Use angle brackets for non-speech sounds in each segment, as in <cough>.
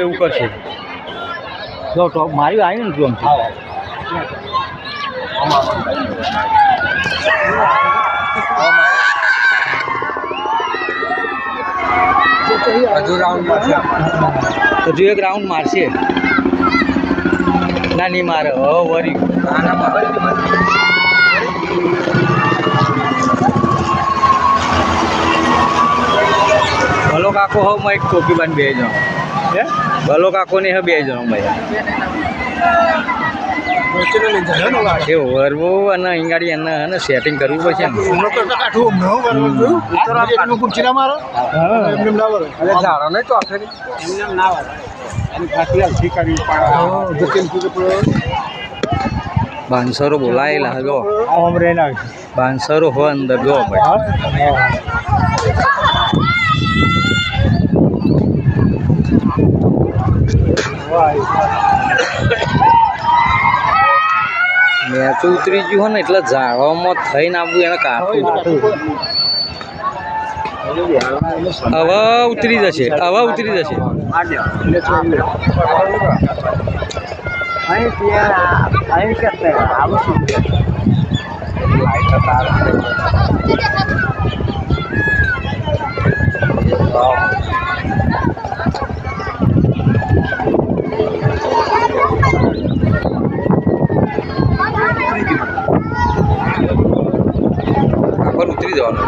એવું કરશે. જો ટોપ મારી આવી ને તું હજુ એક રાઉન્ડ મારશે. ના નહીં મારે. હ વરી. હલો કાકો હો માં એક ટોપી બાંધ બે જાઉં હે? ભલો કાકો ને હવે બે જણો ભાઈ. એ વરવો અને અહીંગાડી એને એને સેટિંગ કરવું પડશે બાંસરો બોલાયેલા હજો બાંસરો હો અંદર જો ભાઈ. મેચ ઉતરી ગયું હોય ને એટલે ઝાડવામાં થઈને આવવું એને કાપવું હવે ઉતરી જશે હવે ઉતરી જશે. કાપડ ઉતરી જવાનું.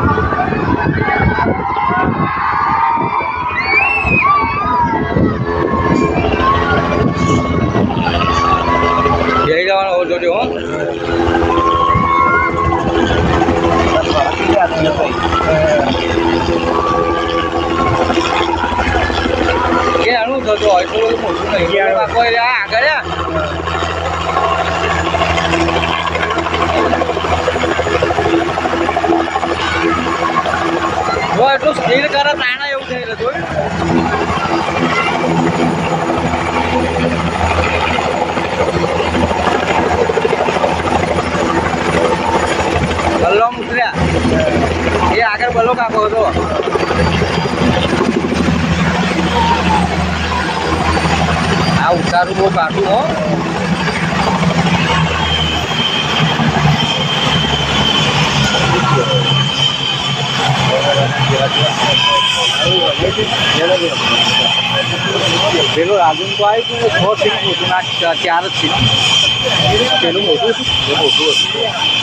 જઈ જવાનો હો. જોજો કે આનું થતું હોય? થોડું મોટું નહીં. આગળ સ્પીડ કરે તાણા એવું થઈ રહ્યું બલ્લો ઉતર્યા એ આગળ બલ્લો કાકો હતો. આ ઉતારું બહુ કાઢું હો. પેલું રાજન તો આવ્યું હતું છ ફીટ મોટું ના ચાર જ ફીટ પેલું મોટું હતું એ મોટું હતું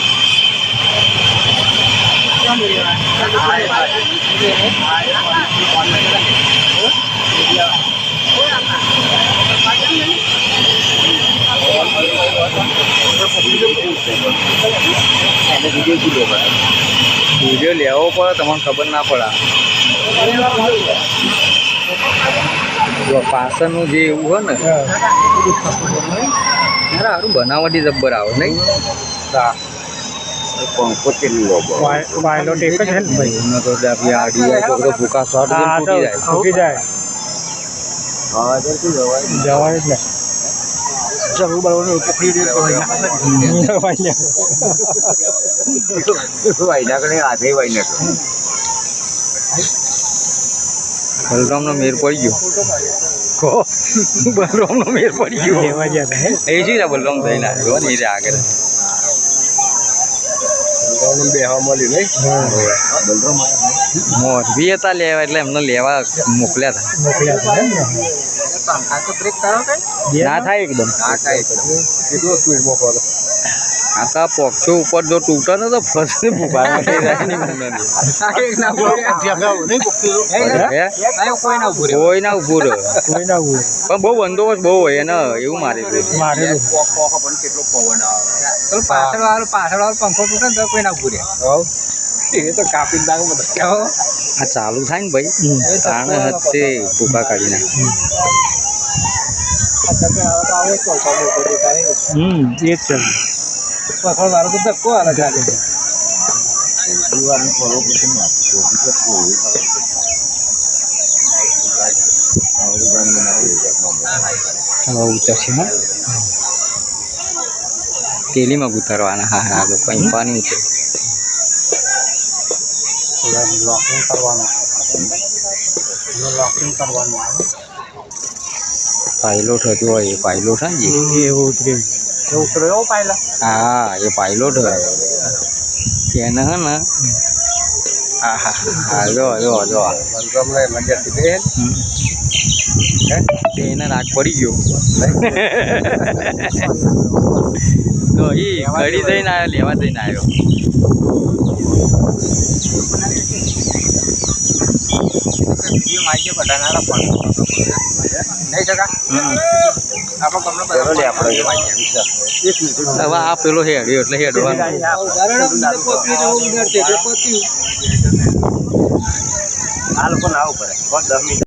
વીડિયો લેવો પડે તમને ખબર ના પડે. પાછળનું જે એવું હોય ને ત્યારે સારું બનાવટી જબ્બર આવે નહીં? પંખો કેટલો જાય. જવાય જ છે ને ભાઈ એમને તો આપી આડી હોય તો બધો ભૂકા શોર્ટ હા તો તૂટી જાય તૂટી જાય જવાય જ ને જરૂર બરોબર પકડી દે તો જવાય ને. વાયના કરે હાથે વાયના બલરામનો મેર પડી ગયો કો બલરામનો મેર પડી ગયો લેવા ગયા હે? એ જ બલરામ થઈને આવ્યો ને એ આગળ બેહવા મળી નહીં મોરબી હતા લેવા એટલે એમને લેવા મોકલ્યા હતા મોકલ્યા હતા એમ તો બ્રેક કરો કઈ? ના થાય એકદમ. ના કાંઈ કેટલો સ્પીડ મોકલો આખા પક્ષો ઉપર જો તૂટે ને તો ઊંડાની. હે? કોઈ ના ઉભું કોઈ ના ઉભું રહે કોઈ ના ઉભું. પણ બહુ બંદોબસ્ત બહુ હોય એને એવું મારી પણ કેટલો પવન આવે. પાછળ વાળો પાછળ વાળો પંખો તૂટે ને તો કોઈ ના ઉભું એ તો કાપી નાખ બધા આ ચાલુ થાય ને ભાઈ. તાણે હતે ભૂકા કાઢી નાખે. હમ એ જ છે વાળો તો ધક્કો હાલે ચાલે હવે ઉતરશે હા પેલીમાં ઉતરવાના હા હા લોકો અહીં પાણી ઉતરે લોકિંગ કરવાનું લોકિંગ કરવાનું આવે પાયલોટ હતો હોય એ પાયલોટ હા ને જે? એ ઉતરી ઉતરો એવો પાયલા હા એ પાયલોટ હોય તેને હે ને હા હા હા જો જો જો મંજરથી બે હમ. રાગ પડી ગયો. <laughs> તો એ ઘડી જઈને આવ્યો લેવા જઈને આવ્યો નહીં. હવે આ પેલો હેડ્યો એટલે હેડવાનું. આ લોકો ના આવું પડે